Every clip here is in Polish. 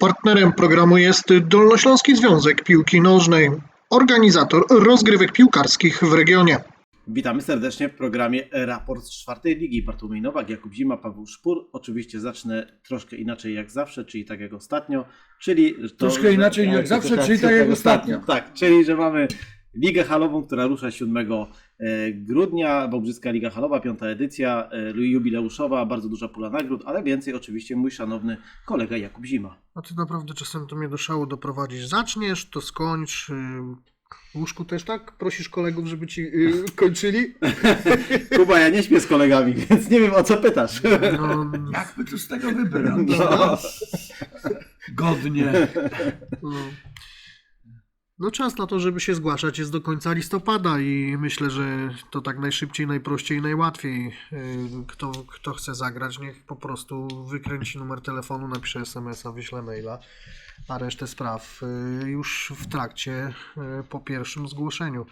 Partnerem programu jest Dolnośląski Związek Piłki Nożnej, organizator rozgrywek piłkarskich w regionie. Witamy serdecznie w programie Raport z czwartej ligi. Bartłomiej Nowak, Jakub Zima, Paweł Szpur. Oczywiście zacznę troszkę inaczej jak zawsze, czyli tak jak ostatnio, czyli to, Troszkę że- inaczej jak zawsze, czyli tak jak ostatnio. Tak, czyli że mamy Ligę Halową, która rusza 7 e, grudnia, Wałbrzyska Liga Halowa, piąta edycja, e, jubileuszowa, bardzo duża pula nagród, ale więcej oczywiście mój szanowny kolega Jakub Zima. A ty naprawdę czasem to mnie do szału doprowadzisz. Zaczniesz, to skończ. W łóżku też tak? Prosisz kolegów, żeby ci yy, kończyli? Kuba, ja nie śpię z kolegami, więc nie wiem o co pytasz. No, Jakby tu z tego wybrać? No. Godnie. no. No czas na to, żeby się zgłaszać jest do końca listopada i myślę, że to tak najszybciej, najprościej, najłatwiej. Yy, Kto, kto chce zagrać, niech po prostu wykręci numer telefonu, napisze SMS-a, wyśle maila, a resztę spraw yy, już w trakcie, yy, po pierwszym zgłoszeniu.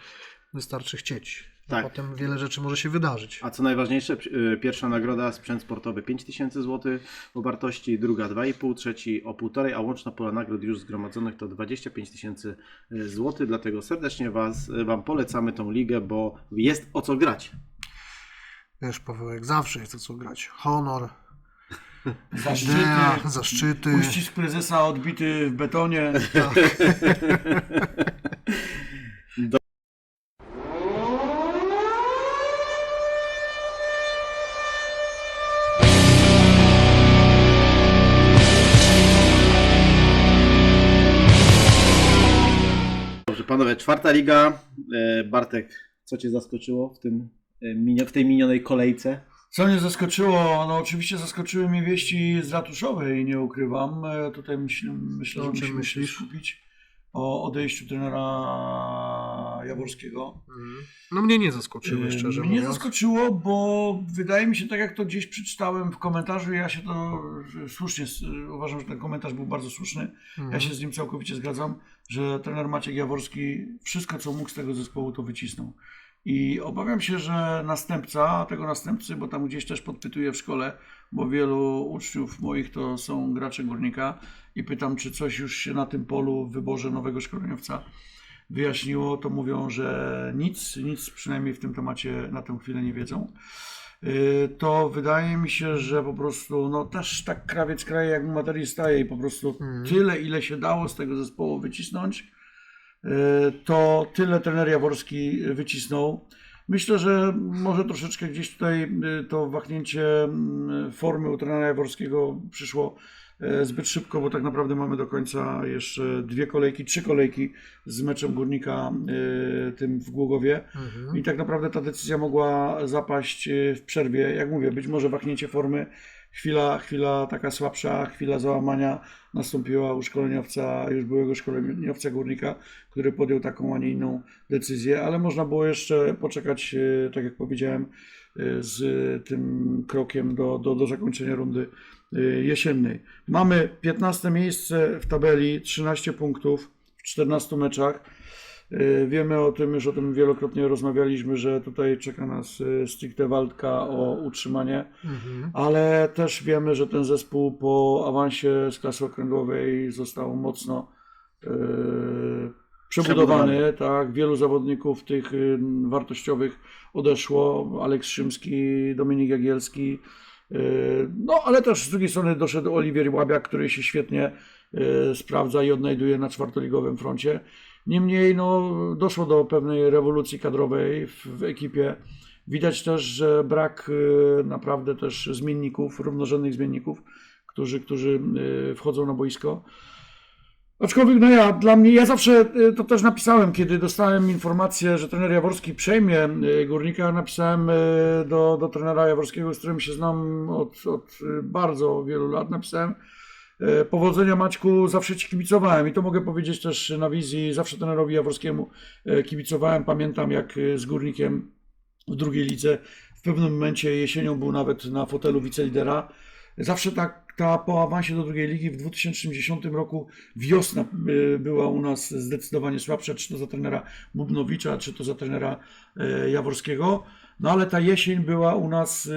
Wystarczy chcieć. A Tak. Potem wiele rzeczy może się wydarzyć. A co najważniejsze, y, pierwsza nagroda sprzęt sportowy 5000 zł o wartości, druga 2,5, trzeci o 1,5, a łączna pula nagród już zgromadzonych to 25 tysięcy zł. Dlatego serdecznie was, y, Wam polecamy tą ligę, bo jest o co grać. Wiesz, Paweł, jak zawsze jest to co grać. Honor, Zaszczyty. idea, zaszczyty. Uścisk prezesa odbity w betonie. Dobrze, panowie, czwarta liga. E, Bartek, co Cię zaskoczyło w, tym, e, w tej minionej kolejce? Co mnie zaskoczyło? No oczywiście zaskoczyły mnie wieści z Ratuszowej, nie ukrywam. E, Tutaj myśl, myślę, O że czym musimy myślisz? się skupić o odejściu trenera Jaworskiego. Mhm. No mnie nie zaskoczyły, Yy, szczerze Mnie mówiąc. zaskoczyło, bo wydaje mi się, tak jak to gdzieś przeczytałem w komentarzu, ja się to słusznie, uważam, że ten komentarz był bardzo słuszny. Mhm. Ja się z nim całkowicie zgadzam, że trener Maciek Jaworski wszystko, co mógł z tego zespołu, to wycisnął. I obawiam się, że następca tego następcy, bo tam gdzieś też podpytuję w szkole, bo wielu uczniów moich to są gracze górnika i pytam, czy coś już się na tym polu w wyborze nowego szkoleniowca wyjaśniło, to mówią, że nic, nic przynajmniej w tym temacie na tę chwilę nie wiedzą. Yy, To wydaje mi się, że po prostu, no też tak krawiec kraje jak materii staje i po prostu Mhm. tyle, ile się dało z tego zespołu wycisnąć, yy, to tyle trener Jaworski wycisnął. Myślę, że może troszeczkę gdzieś tutaj yy, to wahnięcie mm, formy u trenera Jaworskiego przyszło zbyt szybko, bo tak naprawdę mamy do końca jeszcze dwie kolejki, trzy kolejki z meczem Górnika yy, tym w Głogowie. Mhm. I tak naprawdę ta decyzja mogła zapaść y, w przerwie. Jak mówię, być może wahnięcie formy, chwila, chwila taka słabsza, chwila załamania nastąpiła u szkoleniowca, już byłego szkoleniowca górnika, który podjął taką, a nie inną decyzję, ale można było jeszcze poczekać, tak jak powiedziałem, z tym krokiem do, do, do zakończenia rundy y, jesiennej. Mamy 15 miejsce w tabeli, 13 punktów w 14 meczach. Y, Wiemy o tym, już o tym wielokrotnie rozmawialiśmy, że tutaj czeka nas y, stricte walka o utrzymanie, Mhm. ale też wiemy, że ten zespół po awansie z klasy okręgowej został mocno przebudowany. Tak, wielu zawodników tych y, wartościowych odeszło. Aleks Szymski, Dominik Jagielski. y, No, ale też z drugiej strony doszedł Oliwier Łabiak, który się świetnie y, sprawdza i odnajduje na czwartoligowym froncie. Niemniej no, doszło do pewnej rewolucji kadrowej w, w ekipie. Widać też, że brak naprawdę też zmienników, równorzędnych zmienników, którzy, którzy wchodzą na boisko. Aczkolwiek, no ja, dla mnie, ja zawsze y, to też napisałem, kiedy dostałem informację, że trener Jaworski przejmie y, Górnika, napisałem y, do, do trenera Jaworskiego, z którym się znam od, od bardzo wielu lat, napisałem powodzenia Maćku, zawsze Ci kibicowałem. I to mogę powiedzieć też na wizji, zawsze trenerowi Jaworskiemu kibicowałem, pamiętam jak z Górnikiem w drugiej lidze, w pewnym momencie jesienią był nawet na fotelu wicelidera, Zawsze tak, ta po awansie do drugiej ligi w 2010 roku wiosna y, była u nas zdecydowanie słabsza, czy to za trenera Bubnowicza, czy to za trenera e, Jaworskiego. No ale ta jesień była u nas, y,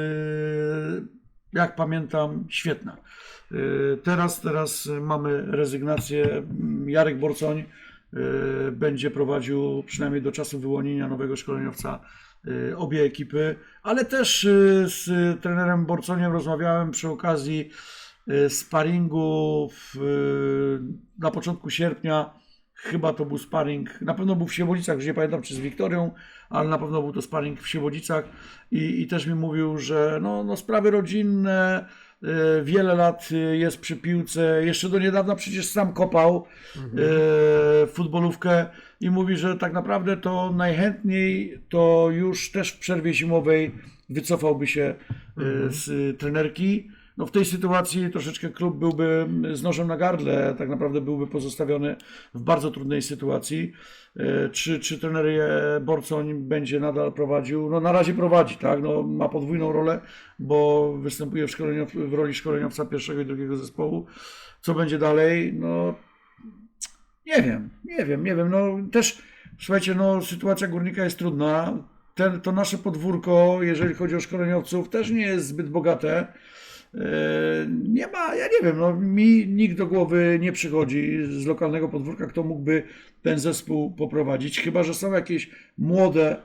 jak pamiętam, świetna. Teraz, teraz mamy rezygnację. Jarek Borcoń będzie prowadził przynajmniej do czasu wyłonienia nowego szkoleniowca obie ekipy, ale też z trenerem Borconiem rozmawiałem przy okazji sparingu w, y, na początku sierpnia. Chyba to był sparring, na pewno był w Siewodicach, już nie pamiętam czy z Wiktorią, ale na pewno był to sparring w Siewodicach i, i też mi mówił, że no, no sprawy rodzinne, y, wiele lat y, jest przy piłce, jeszcze do niedawna przecież sam kopał y, futbolówkę i mówi, że tak naprawdę to najchętniej to już też w przerwie zimowej wycofałby się y, z y, trenerki. No w tej sytuacji troszeczkę klub byłby z nożem na gardle, tak naprawdę byłby pozostawiony w bardzo trudnej sytuacji. E, Czy, czy trener Borcoń będzie nadal prowadził? No na razie prowadzi, tak? No, ma podwójną rolę, bo występuje w, szkoleniow- w roli szkoleniowca pierwszego i drugiego zespołu. Co będzie dalej? No nie wiem, nie wiem, nie wiem. No też słuchajcie, no sytuacja górnika jest trudna. Ten, to nasze podwórko, jeżeli chodzi o szkoleniowców, też nie jest zbyt bogate. E, Nie ma, ja nie wiem, no, mi nikt do głowy nie przychodzi z lokalnego podwórka, kto mógłby ten zespół poprowadzić, chyba że są jakieś młode,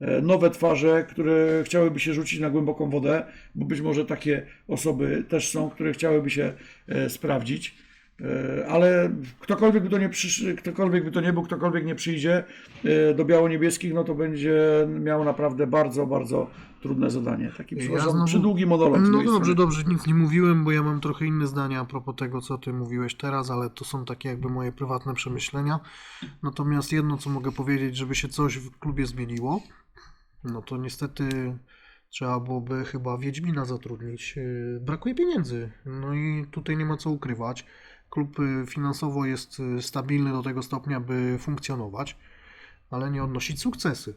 e, nowe twarze, które chciałyby się rzucić na głęboką wodę, bo być może takie osoby też są, które chciałyby się e, sprawdzić. E, Ale ktokolwiek by to nie przysz... ktokolwiek by to nie był, ktokolwiek nie przyjdzie e, do biało-niebieskich, no to będzie miał naprawdę bardzo, bardzo trudne zadanie. Taki, Ja znowu- przydługi monolog. z No dobrze, strony. dobrze, nic nie mówiłem, bo ja mam trochę inne zdania a propos tego, co ty mówiłeś teraz, ale to są takie jakby moje prywatne przemyślenia. Natomiast jedno, co mogę powiedzieć, żeby się coś w klubie zmieniło, no to niestety trzeba byłoby chyba Wiedźmina zatrudnić. Yy, Brakuje pieniędzy, no i tutaj nie ma co ukrywać. Klub y, finansowo jest y, stabilny do tego stopnia, by funkcjonować, ale nie odnosić sukcesy.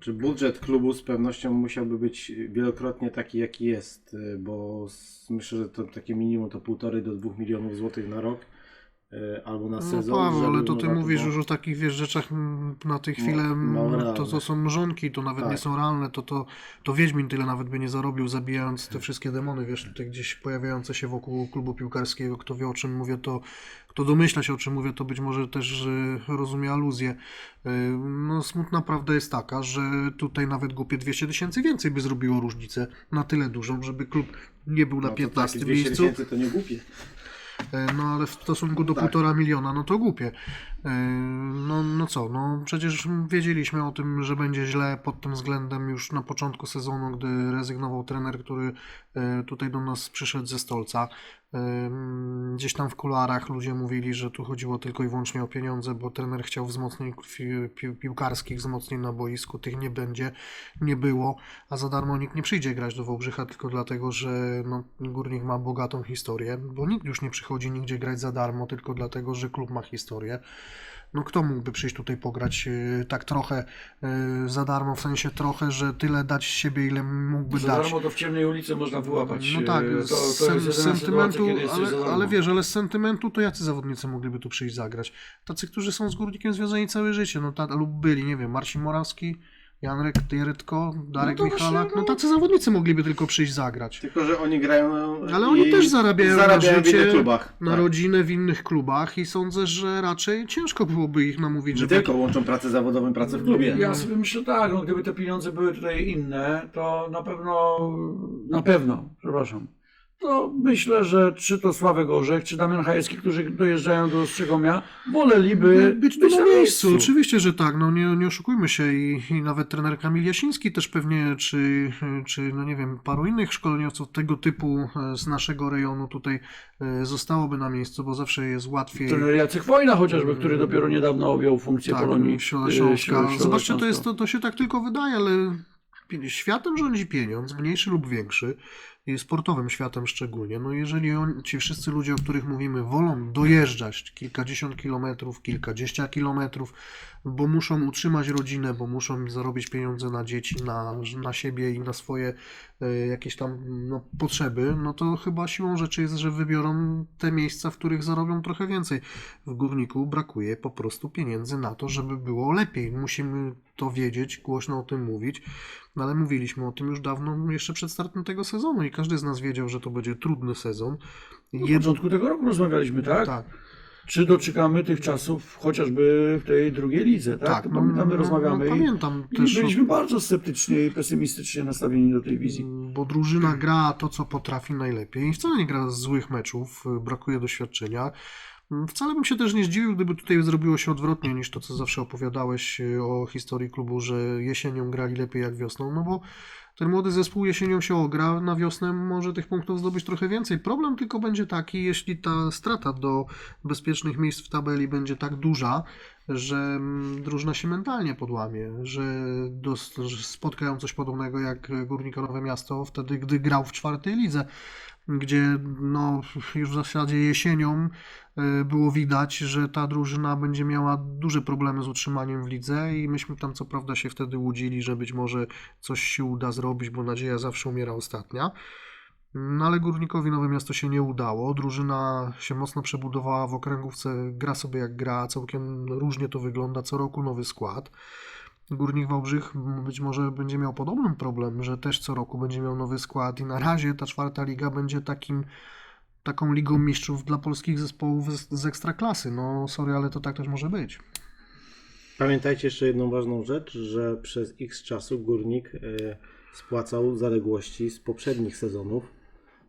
Czy budżet klubu z pewnością musiałby być wielokrotnie taki, jaki jest, y, bo myślę, że to takie minimum to 1,5 do 2 milionów złotych na rok albo na No sezon. Paweł, żeby ale to ty mówisz już o takich wiesz, rzeczach na tej No, chwilę, mało mm, to, to są mrzonki, to nawet nie Tak. są realne, to, to, to Wiedźmin tyle nawet by nie zarobił, zabijając te wszystkie demony, wiesz, tutaj gdzieś pojawiające się wokół klubu piłkarskiego, kto wie o czym mówię, to kto domyśla się o czym mówię, to być może też y, rozumie aluzję. Y, No smutna prawda jest taka, że tutaj nawet głupie 200 tysięcy więcej by zrobiło różnicę na tyle dużą, żeby klub nie był na No to 15 takie 200 miejscu. tysięcy to nie głupie. E, No ale w stosunku do Tak. półtora miliona, no to głupie. E, No, no co, no przecież wiedzieliśmy o tym, że będzie źle pod tym względem już na początku sezonu, gdy rezygnował trener, który e, tutaj do nas przyszedł ze Stolca. Gdzieś tam w kuluarach ludzie mówili, że tu chodziło tylko i wyłącznie o pieniądze, bo trener chciał wzmocnień pi- pi- piłkarskich, wzmocnień na boisku, tych nie będzie, nie było, a za darmo nikt nie przyjdzie grać do Wałbrzycha tylko dlatego, że no, Górnik ma bogatą historię, bo nikt już nie przychodzi nigdzie grać za darmo tylko dlatego, że klub ma historię. No kto mógłby przyjść tutaj pograć y, tak trochę y, za darmo, w sensie trochę, że tyle dać z siebie, ile mógłby Za dać. darmo to w ciemnej ulicy można wyłapać. No tak, e, to, z, to sen- sentymentu, za ale, ale wiesz, ale z sentymentu to jacy zawodnicy mogliby tu przyjść zagrać? Tacy, którzy są z Górnikiem związani całe życie, no ta, lub byli, nie wiem, Marcin Morawski, Janrek Tierytko, Darek No Michalak, no no. tacy zawodnicy mogliby tylko przyjść zagrać. Tylko, że oni grają. Ale oni też zarabiają, zarabiają na w życie, innych klubach. na tak. rodzinę w innych klubach i sądzę, że raczej ciężko byłoby ich namówić, Nie żeby... tylko łączą pracę zawodową, pracę w klubie. Ja sobie myślę tak, no, gdyby te pieniądze były tutaj inne, to na pewno, na pewno, przepraszam, to myślę, że czy to Sławek Orzech, czy Damian Hajewski, którzy dojeżdżają do Strzegomia, woleliby być tu na miejscu. Oczywiście, że tak, no nie, nie oszukujmy się i, i nawet trener Kamil Jasiński też pewnie, czy, czy no nie wiem, paru innych szkoleniowców tego typu e, z naszego rejonu tutaj e, zostałoby na miejscu, bo zawsze jest łatwiej. Trener Jacek Wojna chociażby, który dopiero niedawno objął funkcję Tak, Polonii. E, Śląska. Zobaczcie, to, jest, to, to się tak tylko wydaje, ale światem rządzi pieniądz, mniejszy lub większy, sportowym światem szczególnie. No jeżeli on, ci wszyscy ludzie, o których mówimy, wolą dojeżdżać kilkadziesiąt kilometrów, kilkadziesiąt kilometrów, bo muszą utrzymać rodzinę, bo muszą zarobić pieniądze na dzieci, na, na siebie i na swoje e, jakieś tam no, potrzeby, no to chyba siłą rzeczy jest, że wybiorą te miejsca, w których zarobią trochę więcej. W górniku brakuje po prostu pieniędzy na to, żeby było lepiej. Musimy to wiedzieć, głośno o tym mówić, no ale mówiliśmy o tym już dawno, jeszcze przed startem tego sezonu i każdy z nas wiedział, że to będzie trudny sezon. Na Jedno- początku tego roku rozmawialiśmy, tak? tak. Czy doczekamy tych czasów chociażby w tej drugiej lidze, tak? Tak, to no, pamiętamy, no, rozmawiamy no, i- pamiętam i też- byliśmy bardzo sceptycznie i pesymistycznie nastawieni do tej wizji. Bo drużyna gra to, co potrafi najlepiej i wcale nie gra z złych meczów, brakuje doświadczenia. Mm, Wcale bym się też nie zdziwił, gdyby tutaj zrobiło się odwrotnie niż to, co zawsze opowiadałeś y, o historii klubu, że jesienią grali lepiej jak wiosną, no bo ten młody zespół jesienią się ogra, na wiosnę może tych punktów zdobyć trochę więcej. Problem tylko będzie taki, jeśli ta strata do bezpiecznych miejsc w tabeli będzie tak duża, że mm, drużyna się mentalnie podłamie, że, dos, że spotkają coś podobnego jak Górnika Nowe Miasto wtedy, gdy grał w czwartej lidze, gdzie no, już w zasadzie jesienią y, było widać, że ta drużyna będzie miała duże problemy z utrzymaniem w lidze i myśmy tam co prawda się wtedy łudzili, że być może coś się uda zrobić, bo nadzieja zawsze umiera ostatnia. No ale Górnikowi Nowe Miasto się nie udało. Drużyna się mocno przebudowała w okręgówce, gra sobie jak gra, całkiem różnie to wygląda, co roku nowy skład. Górnik Wałbrzych być może będzie miał podobny problem, że też co roku będzie miał nowy skład i na razie ta czwarta liga będzie takim taką ligą mistrzów dla polskich zespołów z, z ekstraklasy. No sorry, ale to tak też może być. Pamiętajcie jeszcze jedną ważną rzecz, że przez x czasu Górnik e, spłacał zaległości z poprzednich sezonów.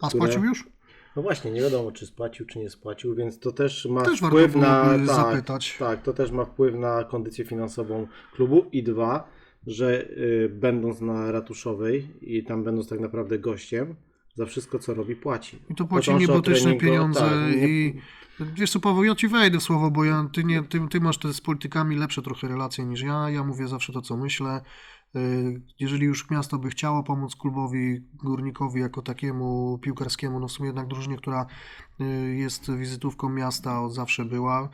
A Które- spłacił już? No właśnie, nie wiadomo czy spłacił, czy nie spłacił, więc to też ma Też wpływ na. tak, zapytać. Tak, to też ma wpływ na kondycję finansową klubu. I dwa, że y, będąc na ratuszowej i tam będąc tak naprawdę gościem, za wszystko co robi płaci. I to płaci Począwszy niebotyczne pieniądze tak, nie- i wiesz co Paweł, ja ci wejdę w słowo, bo ja, ty, nie, ty, ty masz te z politykami lepsze trochę relacje niż ja, ja mówię zawsze to co myślę. Y, Jeżeli już miasto by chciało pomóc klubowi górnikowi jako takiemu piłkarskiemu, no w sumie jednak drużynie, która y, jest wizytówką miasta od zawsze była,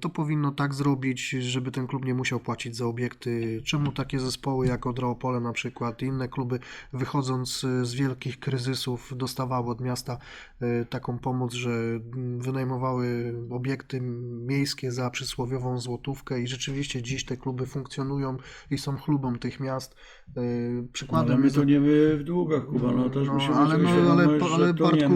to powinno tak zrobić, żeby ten klub nie musiał płacić za obiekty. Czemu takie zespoły jak Odra na przykład i inne kluby wychodząc y, z wielkich kryzysów dostawały od miasta y, taką pomoc, że mm, wynajmowały obiekty miejskie za przysłowiową złotówkę i rzeczywiście dziś te kluby funkcjonują i są chlubą tych miast. Y, Ale Przykładem my jest- toniemy w długach, Kuba, no też no, musimy ale, no, ale, ale Bartku,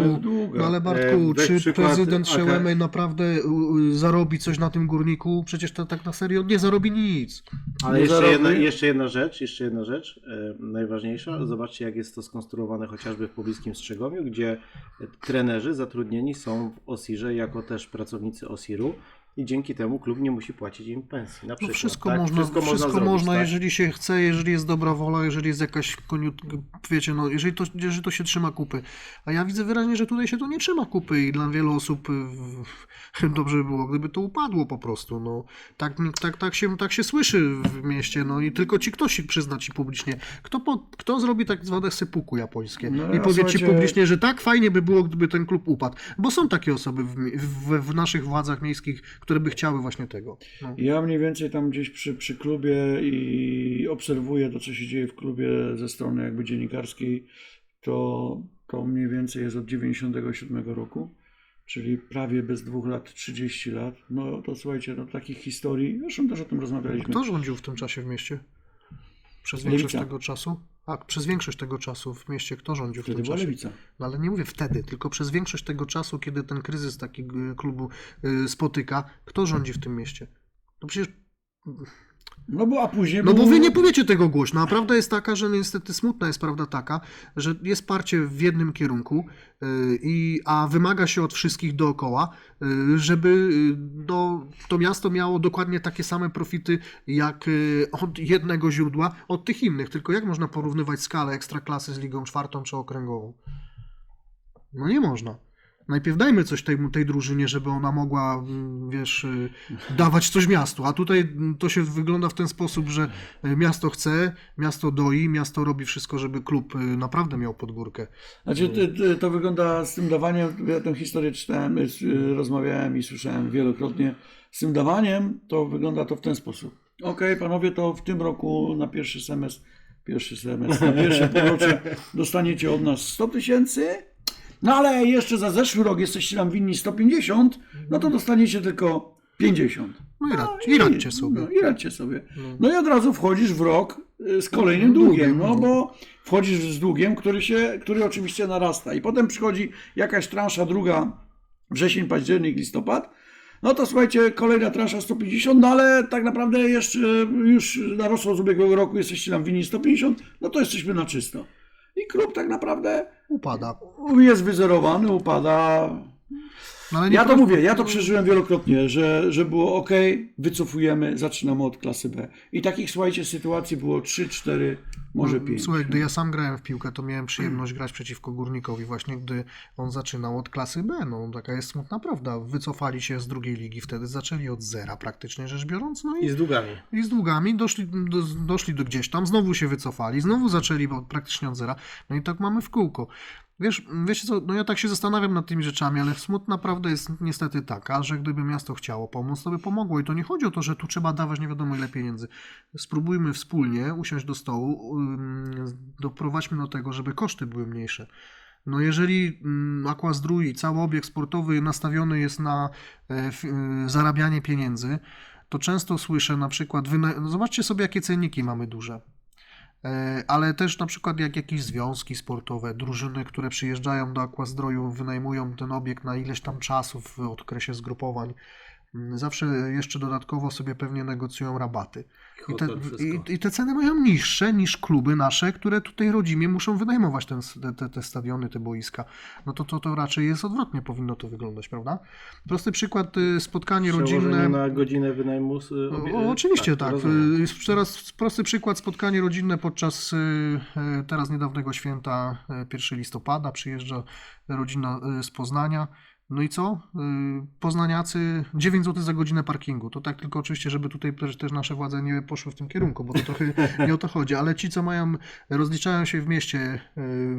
ale E, Bartku czy prezydent. Szełemy naprawdę y, zarobi coś na tym górniku? Przecież to tak na serio nie zarobi nic. Ale jeszcze zarobi. jedna, jeszcze jedna rzecz, jeszcze jedna rzecz, e, najważniejsza. Zobaczcie, jak jest to skonstruowane chociażby w pobliskim Strzegomiu, gdzie trenerzy zatrudnieni są w OSIRze jako też pracownicy OSIRu i dzięki temu klub nie musi płacić im pensji. Na No przykład, wszystko tak? można, wszystko można, zrobić, tak? jeżeli się chce, jeżeli jest dobra wola, jeżeli jest jakaś koniut, wiecie, no, jeżeli to, jeżeli to się trzyma kupy. A ja widzę wyraźnie, że tutaj się to nie trzyma kupy i dla wielu osób y, dobrze by było, gdyby to upadło po prostu. No, tak, tak, tak, się, tak się słyszy w mieście, no i tylko ci ktoś przyzna ci publicznie. Kto, po, kto zrobi tak zwane sypuku japońskie No, i powie ci publicznie, że tak fajnie by było, gdyby ten klub upadł. Bo są takie osoby w, w, w naszych władzach miejskich, które by chciały właśnie tego. No. Ja mniej więcej tam gdzieś przy, przy klubie i obserwuję to, co się dzieje w klubie ze strony jakby dziennikarskiej, to, to mniej więcej jest od 97 roku, czyli prawie bez dwóch lat, 30 lat. No to słuchajcie, no takich historii, zresztą też o tym rozmawialiśmy. Kto rządził w tym czasie w mieście? Przez większość Lewica. tego czasu? A, przez większość tego czasu w mieście kto rządził w Wtedy tym była czasie? lewica. No ale nie mówię wtedy, tylko przez większość tego czasu, kiedy ten kryzys taki y, klubu y, spotyka, kto rządzi w tym mieście? No przecież No bo a później No bo wy nie powiecie tego głośno, a prawda jest taka, że niestety smutna jest prawda taka, że jest parcie w jednym kierunku, yy, i, a wymaga się od wszystkich dookoła, yy, żeby yy, no, to miasto miało dokładnie takie same profity jak od jednego źródła, od tych innych. Tylko jak można porównywać skalę ekstraklasy z ligą czwartą czy okręgową? No nie można. Najpierw dajmy coś tej, tej drużynie, żeby ona mogła, wiesz, y, dawać coś miastu. A tutaj to się wygląda w ten sposób, że y, miasto chce, miasto doi, miasto robi wszystko, żeby klub y, naprawdę miał podgórkę. Znaczy, ty, to wygląda z tym dawaniem, ja tę historię czytałem, rozmawiałem i słyszałem wielokrotnie. Z tym dawaniem to wygląda to w ten sposób. Okej, panowie, to w tym roku na pierwszy semestr, pierwszy semestr, na pierwsze półrocze dostaniecie od nas 100 tysięcy, no ale jeszcze za zeszły rok jesteście nam winni 150, no to dostaniecie tylko 50. No i, rad, i radźcie sobie. No i radźcie sobie. No. No i od razu wchodzisz w rok y, z kolejnym długiem, no bo wchodzisz z długiem, który się, który oczywiście narasta i potem przychodzi jakaś transza druga, wrzesień, październik, listopad, no to słuchajcie, kolejna transza 150, no ale tak naprawdę jeszcze już narosło z ubiegłego roku, jesteście nam winni 150, no to jesteśmy na czysto. I klub tak naprawdę Upada. jest wyzerowany, upada, No, ja to mówię, ja to przeżyłem wielokrotnie, że, że było ok, wycofujemy, zaczynamy od klasy B. I takich, słuchajcie, sytuacji było 3, 4, może 5. Słuchaj, gdy ja sam grałem w piłkę, to miałem przyjemność grać przeciwko Górnikowi właśnie, gdy on zaczynał od klasy B. No, taka jest smutna prawda. Wycofali się z drugiej ligi wtedy, zaczęli od zera praktycznie rzecz biorąc, no i, I z długami. i z długami doszli do, doszli do gdzieś tam, znowu się wycofali, znowu zaczęli praktycznie od zera. No i tak mamy w kółko. Wiesz, wiecie co, no ja tak się zastanawiam nad tymi rzeczami, ale smutna prawda jest niestety taka, że gdyby miasto chciało pomóc, to by pomogło. I to nie chodzi o to, że tu trzeba dawać nie wiadomo ile pieniędzy. Spróbujmy wspólnie usiąść do stołu, doprowadźmy do tego, żeby koszty były mniejsze. No jeżeli Aqua Zdrój i cały obiekt sportowy nastawiony jest na e, e, zarabianie pieniędzy, to często słyszę na przykład, no zobaczcie sobie jakie cenniki mamy duże. E, Ale też na przykład jak jakieś związki sportowe, drużyny, które przyjeżdżają do Aquazdroju, wynajmują ten obiekt na ileś tam czasu w okresie zgrupowań. Zawsze jeszcze dodatkowo sobie pewnie negocjują rabaty. I te, i, I te ceny mają niższe niż kluby nasze, które tutaj rodzimie muszą wynajmować ten, te, te, stadiony, te boiska. No to, to, to raczej jest odwrotnie powinno to wyglądać, prawda? Prosty przykład, y, spotkanie rodzinne. na godzinę wynajmu. y, obie- O, oczywiście tak. rozumiem. Y, teraz prosty przykład spotkanie rodzinne podczas y, y, teraz niedawnego święta y, 1 listopada. Przyjeżdża rodzina y, z Poznania. No i co? Y, Poznaniacy 9 zł za godzinę parkingu. To tak tylko oczywiście, żeby tutaj też, też nasze władze nie poszły w tym kierunku, bo to trochę nie o to chodzi. Ale ci, co mają, rozliczają się w mieście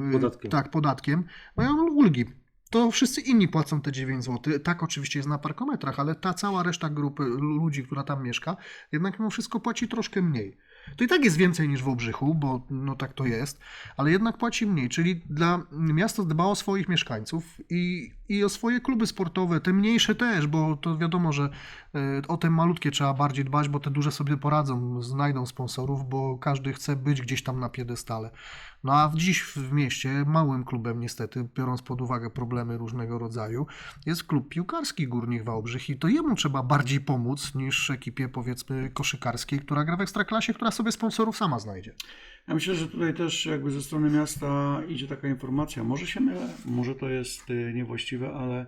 y, Podatkiem. tak, podatkiem, mają ulgi. To wszyscy inni płacą te 9 zł. Tak, oczywiście jest na parkometrach, ale ta cała reszta grupy ludzi, która tam mieszka, jednak mimo wszystko płaci troszkę mniej. To i tak jest więcej niż w Obrzychu, bo no tak to jest, ale jednak płaci mniej, czyli dla miasto dba o swoich mieszkańców i, i o swoje kluby sportowe, te mniejsze też, bo to wiadomo, że e, o te malutkie trzeba bardziej dbać, bo te duże sobie poradzą, znajdą sponsorów, bo każdy chce być gdzieś tam na piedestale. No a dziś w mieście małym klubem niestety, biorąc pod uwagę problemy różnego rodzaju, jest klub piłkarski Górnik Wałbrzych i to jemu trzeba bardziej pomóc niż ekipie powiedzmy koszykarskiej, która gra w Ekstraklasie, która sobie sponsorów sama znajdzie. Ja myślę, że tutaj też jakby ze strony miasta idzie taka informacja, może się mylę, może to jest y, niewłaściwe, ale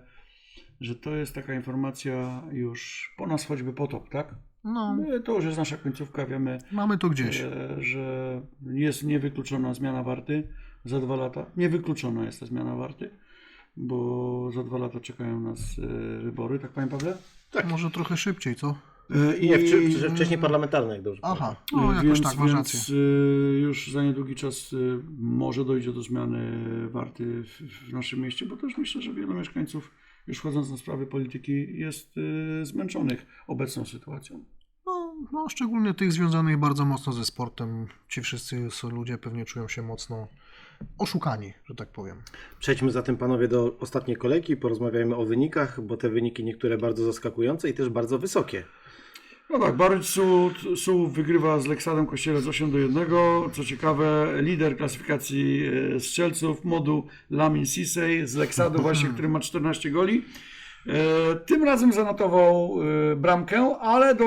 że to jest taka informacja już po nas choćby potop, tak? No, My, to już jest nasza końcówka, wiemy, mamy to gdzieś. e, że jest niewykluczona zmiana warty za dwa lata. Niewykluczona jest ta zmiana warty, bo za dwa lata czekają nas e, wybory, tak panie Pawle? Może trochę szybciej, co? E, Nie, wczy- wczy- wcześniej parlamentarne, jak dobrze Aha, no jakoś więc, tak, masz więc rację. y, już za niedługi czas y, może dojdzie do zmiany warty w, w naszym mieście, bo też myślę, że wielu mieszkańców, już wchodząc na sprawy polityki, jest y, zmęczonych obecną sytuacją. No, no, szczególnie tych związanych bardzo mocno ze sportem. Ci wszyscy są ludzie pewnie czują się mocno oszukani, że tak powiem. Przejdźmy zatem panowie do ostatniej kolejki, porozmawiajmy o wynikach, bo te wyniki niektóre bardzo zaskakujące i też bardzo wysokie. No tak, Baryć Sułów wygrywa z Leksadem Kościelec 8 do 1. Co ciekawe, lider klasyfikacji e, strzelców modu Lamin Sisej z Leksadu właśnie, który ma 14 goli. E, Tym razem zanotował e, bramkę, ale do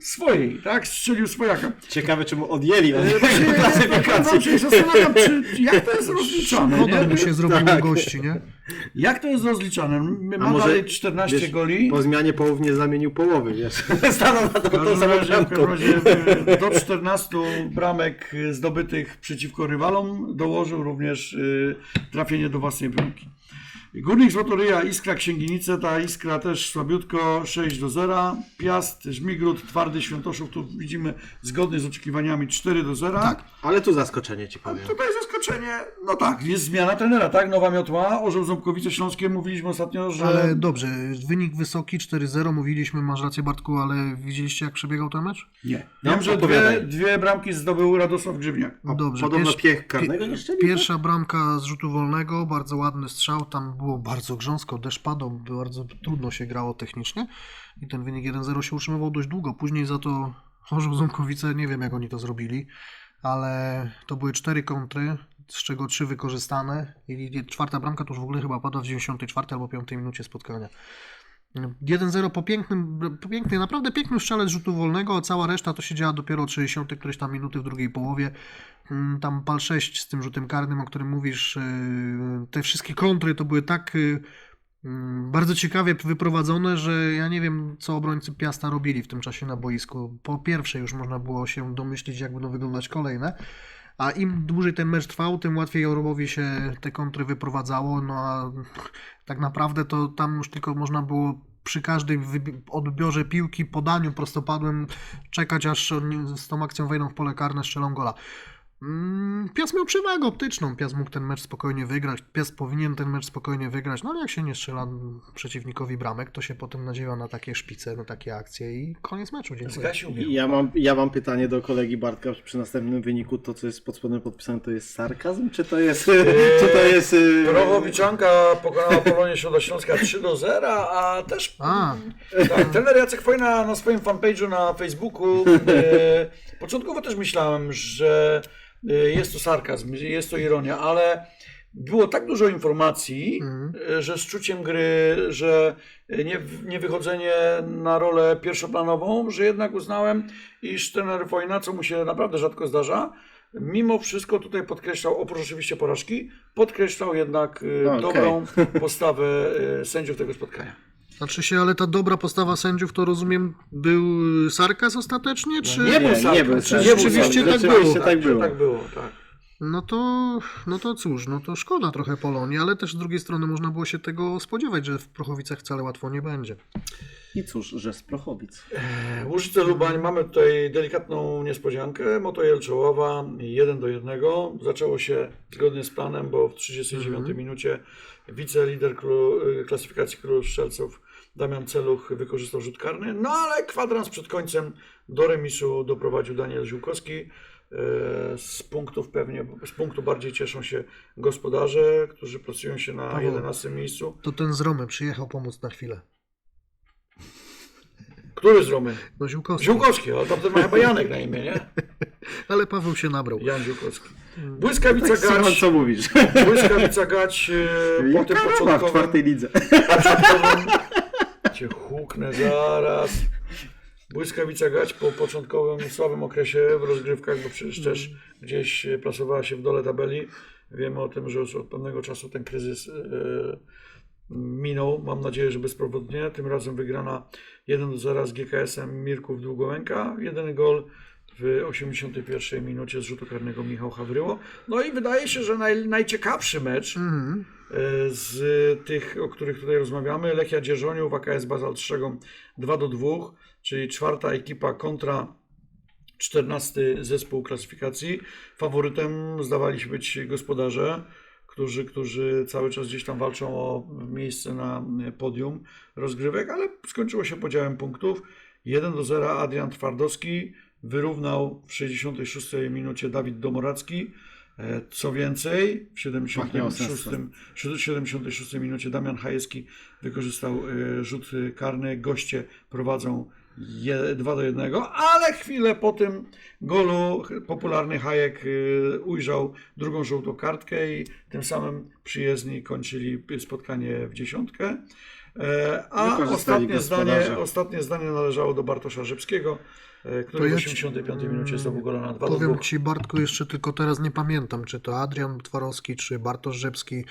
swojej, tak? Strzelił swojaka. Ciekawe, czy mu odjęli od E, właśnie, klasyfikacji. ja się zastanawiam, czy, jak to jest rozliczane, Szkoda mu się zrobiło Tak. gości, nie? Jak to jest rozliczane? My A mamy może, dalej 14 wiesz, goli. Po zmianie połów nie zamienił połowy, wiesz. Stanął na to, razie, e, do 14 bramek zdobytych przeciwko rywalom dołożył również trafienie do własnej bramki. Górnik Złotoryja, Iskra Księginice, ta Iskra też słabiutko 6 do 0. Piast, Żmigród, Twardy Świętoszów, tu widzimy zgodnie z oczekiwaniami 4 do 0. Tak. Ale tu zaskoczenie ci powiem. Tutaj zaskoczenie, no tak, jest zmiana trenera, tak? Nowa miotła, Orzeł Ząbkowice Śląskie, mówiliśmy ostatnio, że... Ale dobrze, wynik wysoki 4-0, mówiliśmy, masz rację Bartku, ale widzieliście jak przebiegał ten mecz? Nie. Wiem, że dwie, dwie bramki zdobył Radosław Grzywniak. Dobrze, Podobno pierwszy- piech karnego nie strzelił, Pierwsza bramka z rzutu wolnego, bardzo ładny strzał, tam było bardzo grząsko, deszcz padał, bardzo trudno się grało technicznie i ten wynik 1-0 się utrzymywał dość długo. Później za to Chorzów Ząbkowice, nie wiem jak oni to zrobili, ale to były cztery kontry, z czego trzy wykorzystane i czwarta bramka to już w ogóle chyba padła w 94 albo 5 minucie spotkania. 1-0 po pięknym, po naprawdę pięknym strzale z rzutu wolnego, cała reszta to się działa dopiero od 60 któreś tam minuty w drugiej połowie. Mm, Tam pal 6 z tym rzutem karnym, o którym mówisz, yy, te wszystkie kontry to były tak yy, mm, bardzo ciekawie wyprowadzone, że ja nie wiem, co obrońcy Piasta robili w tym czasie na boisku. Po pierwsze już można było się domyślić, jak będą wyglądać kolejne. A im dłużej ten mecz trwał, tym łatwiej Jorowowi się te kontry wyprowadzało. No a tak naprawdę to tam już tylko można było przy każdej wybi- odbiorze piłki, podaniu prostopadłym czekać, aż z tą akcją wejdą w pole karne, strzelą gola. Mm, Piast miał przewagę optyczną. Piast mógł ten mecz spokojnie wygrać. Piast powinien ten mecz spokojnie wygrać. No ale jak się nie strzela przeciwnikowi bramek, to się potem nadziewa na takie szpice, na takie akcje i koniec meczu. Dziękuję. Zgasił mnie. Ja mam, ja mam pytanie do kolegi Bartka przy następnym wyniku. To, co jest pod spodem podpisane, to jest sarkazm, czy to jest. czy to jest. Prochowiczanka pokonała Polonię Środośląska 3 do 0, a też A, tak, trener Jacek na swoim fanpage'u na Facebooku e, początkowo też myślałem, że jest to sarkazm, jest to ironia, ale było tak dużo informacji, e, że z czuciem gry, że nie, nie wychodzenie na rolę pierwszoplanową, że jednak uznałem, iż trener Wojna, co mu się naprawdę rzadko zdarza, mimo wszystko tutaj podkreślał, oprócz oczywiście porażki, podkreślał jednak e, Okej. dobrą postawę sędziów tego spotkania. Znaczy się, ale ta dobra postawa sędziów to rozumiem był sarkaz ostatecznie, czy... Nie był nie był Nie sarkazm. był Rzeczywiście sarkazm. tak było. Rzeczywiście tak było. Tak było, tak. No to, no to cóż, no to szkoda trochę Polonii, ale też z drugiej strony można było się tego spodziewać, że w Prochowicach wcale łatwo nie będzie. I cóż, że z Prochowic. Łużyce Lubań, mamy tutaj delikatną niespodziankę. Moto Jelczołowa 1 do 1. Zaczęło się zgodnie z planem, bo w 39 Mhm. minucie wicelider król, klasyfikacji królów strzelców Damian Celuch wykorzystał rzut karny, no ale kwadrans przed końcem do remisu doprowadził Daniel Ziółkowski. E, Z punktów pewnie, z punktu bardziej cieszą się gospodarze, którzy pracują się na Paweł. 11 miejscu. To ten z Romy przyjechał pomóc na chwilę. Który z Romy? No Ziółkowski. Ziółkowski, ale tamten ma chyba Janek na imię, nie? Ale Paweł się nabrał. Jan Ziółkowski. Błyskawica Tak, Gać, co mówisz? Błyskawica Gać e, po tym Jaka rama w czwartej lidze. początkowym cię huknę zaraz. Błyskawica Gać po początkowym słabym okresie w rozgrywkach, bo przecież też gdzieś e, plasowała się w dole tabeli. Wiemy o tym, że już od pewnego czasu ten kryzys e, minął. Mam nadzieję, że bezpowodnie. Tym razem wygrana 1 do 0 z GKS-em Mirków Długołęka. Jeden gol w 81 minucie z rzutu karnego Michał Hawryło. No i wydaje się, że naj, najciekawszy mecz Mhm. e, z tych, o których tutaj rozmawiamy, Lechia Dzierżoniów, AKS Bazal Strzegom 2 do 2, czyli czwarta ekipa kontra 14 zespół klasyfikacji. Faworytem zdawali się być gospodarze, którzy, którzy cały czas gdzieś tam walczą o miejsce na podium rozgrywek, ale skończyło się podziałem punktów. 1 do 0 Adrian Twardowski wyrównał w 66 minucie Dawid Domoracki. E, Co więcej, w 76, Pachnie 76 minucie Damian Hajewski wykorzystał e, rzut karny. Goście prowadzą 2 do 1, ale chwilę po tym golu popularny Hajek e, ujrzał drugą żółtą kartkę i tym samym przyjezdni kończyli spotkanie w dziesiątkę. E, A ostatnie zdanie, ostatnie zdanie należało do Bartosza Żybskiego, e, który To w ja ci- 85 minucie zdobył gola na 2 do 2. Powiem Ci Bartku jeszcze tylko teraz nie pamiętam, czy to Adrian Twarowski, czy Bartosz Rzepski.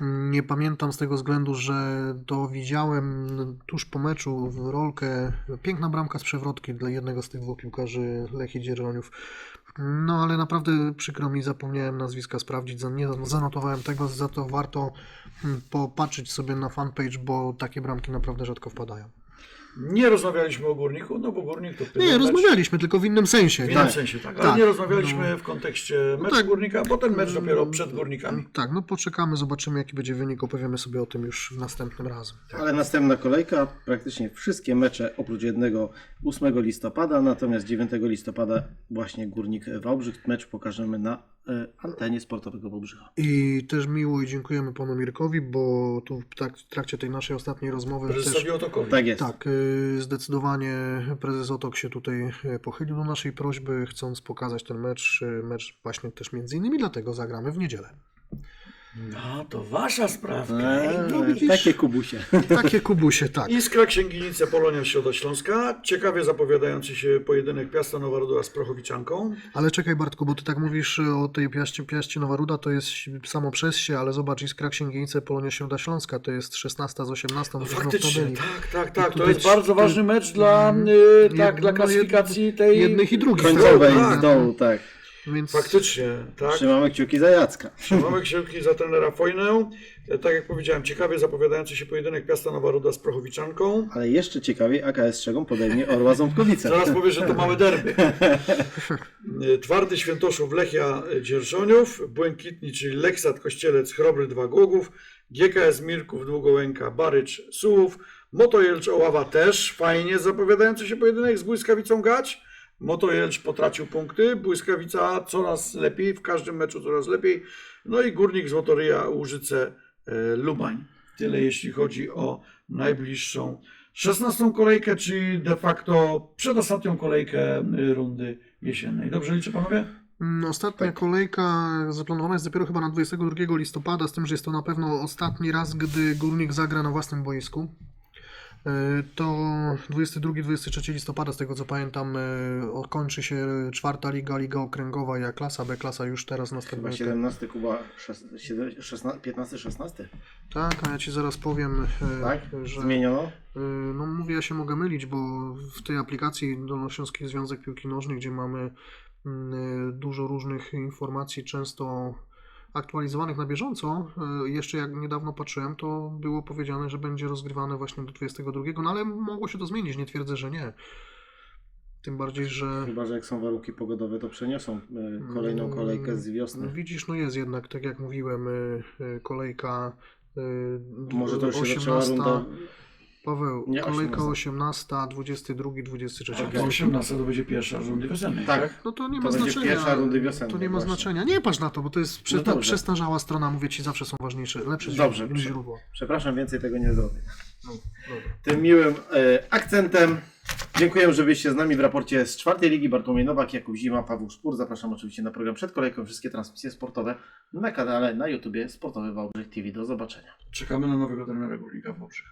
Nie pamiętam z tego względu, że to widziałem tuż po meczu w rolkę. Piękna bramka z przewrotki dla jednego z tych dwóch piłkarzy Lechii Dzierżoniów. No ale naprawdę przykro mi, zapomniałem nazwiska sprawdzić, nie zanotowałem tego, za to warto popatrzeć sobie na fanpage, bo takie bramki naprawdę rzadko wpadają. Nie rozmawialiśmy o Górniku, no bo Górnik to Nie, rozmawialiśmy, tylko w innym sensie. W innym tak. sensie, tak. Ale Tak. nie rozmawialiśmy w kontekście meczu tak. Górnika, bo ten mecz dopiero przed Górnikami. Tak, no poczekamy, zobaczymy jaki będzie wynik, opowiemy sobie o tym już następnym razem. Ale następna kolejka, praktycznie wszystkie mecze oprócz jednego 8 listopada, natomiast 9 listopada właśnie Górnik Wałbrzych. Mecz pokażemy na antenie sportowego Wałbrzycha. I też miło i dziękujemy panu Mirkowi, bo tu w tak- trakcie tej naszej ostatniej rozmowy też Prezesowi Otokowi. Tak jest. tak, Y, Zdecydowanie prezes Otok się tutaj y, pochylił do naszej prośby, chcąc pokazać ten mecz, mecz właśnie też między innymi dlatego zagramy w niedzielę. No, to wasza sprawka. Eee, no widzisz. takie kubusie. Takie kubusie, tak. Iskra Księginice Polonia Środa Śląska. Ciekawie zapowiadający się pojedynek Piasta Nowa Ruda z Prochowiczanką. Ale czekaj Bartku, bo ty tak mówisz o tej Piaście, Piaście Nowa Ruda, to jest samo przez się, ale zobacz, Iskra Księgienice Polonia Środa Śląska, to jest 16 z 18, No w faktycznie, tabeli. tak, tak, tak. To tutaj jest bardzo ważny mecz dla, Mm, y, tak, dla klasyfikacji tej... jednych i drugich. Końcowej Tak, z dołu, tak. Więc Faktycznie, tak. Trzymamy kciuki za Jacka. Trzymamy kciuki za trenera Fojnę. Tak jak powiedziałem, ciekawie zapowiadający się pojedynek Piasta Nowa Ruda z Prochowiczanką. Ale jeszcze ciekawiej AKS Strzegą podejmie Orła Ząbkowice. Zaraz powiesz, że to małe derby. Twardy Świętoszów Lechia Dzierżoniów, Błękitni, czyli Leksat Kościelec Chrobry Dwa Głogów, GKS Mirków Długołęka Barycz Sułów, Motojelcz Oława też fajnie zapowiadający się pojedynek z Błyskawicą Gać. Motojelcz potracił punkty, Błyskawica coraz lepiej, w każdym meczu coraz lepiej. No i Górnik Złotoryja Łużyce e, Lubań. Tyle jeśli chodzi o najbliższą 16 kolejkę, czyli de facto przedostatnią kolejkę rundy jesiennej. Dobrze liczę panowie? Mm, Ostatnia kolejka zaplanowana jest dopiero chyba na 22 listopada, z tym, że jest to na pewno ostatni raz, gdy Górnik zagra na własnym boisku. E, To 22-23 listopada, z tego co pamiętam, e, kończy się czwarta liga, liga okręgowa, jak klasa B, klasa już teraz Chyba następna. 17 Kuba, 15-16? Tak, a ja Ci zaraz powiem, e, Tak? że... Zmieniono? No mówię, ja się mogę mylić, bo w tej aplikacji Dolnośląski Związek Piłki Nożnej, gdzie mamy mm, dużo różnych informacji, często aktualizowanych na bieżąco, y, jeszcze jak niedawno patrzyłem, to było powiedziane, że będzie rozgrywane właśnie do 22, no ale mogło się to zmienić, nie twierdzę, że nie. Tym bardziej, że Chyba, że jak są warunki pogodowe, to przeniosą e, kolejną kolejkę z wiosny. widzisz, no jest jednak, tak jak mówiłem, y, y, kolejka y, Może to już się zaczęła 18, runda. Paweł, Nie, kolejka 18. 18, 22, 23. Tak, Okej. to 18 to będzie pierwsza rundy wiosennej, tak? Tak. No to nie To ma będzie znaczenia. pierwsza rundy wiosennej to nie ma właśnie. znaczenia. Nie patrz na to, bo to jest przesta- dobrze. przestarzała strona, mówię ci, zawsze są ważniejsze, lepsze Dobrze, źródła- prze-. Przepraszam, więcej tego nie zrobię. No, dobra. Tym miłym e, akcentem dziękuję, że byliście z nami w raporcie z czwartej ligi. Bartłomiej Nowak, Jakub Zima, Paweł Szpur. Zapraszam oczywiście na program przed kolejką. Wszystkie transmisje sportowe na kanale na YouTubie Sportowy Wałbrzych TV. Do zobaczenia. Czekamy na nowego trenera Górnika Wałbrzych.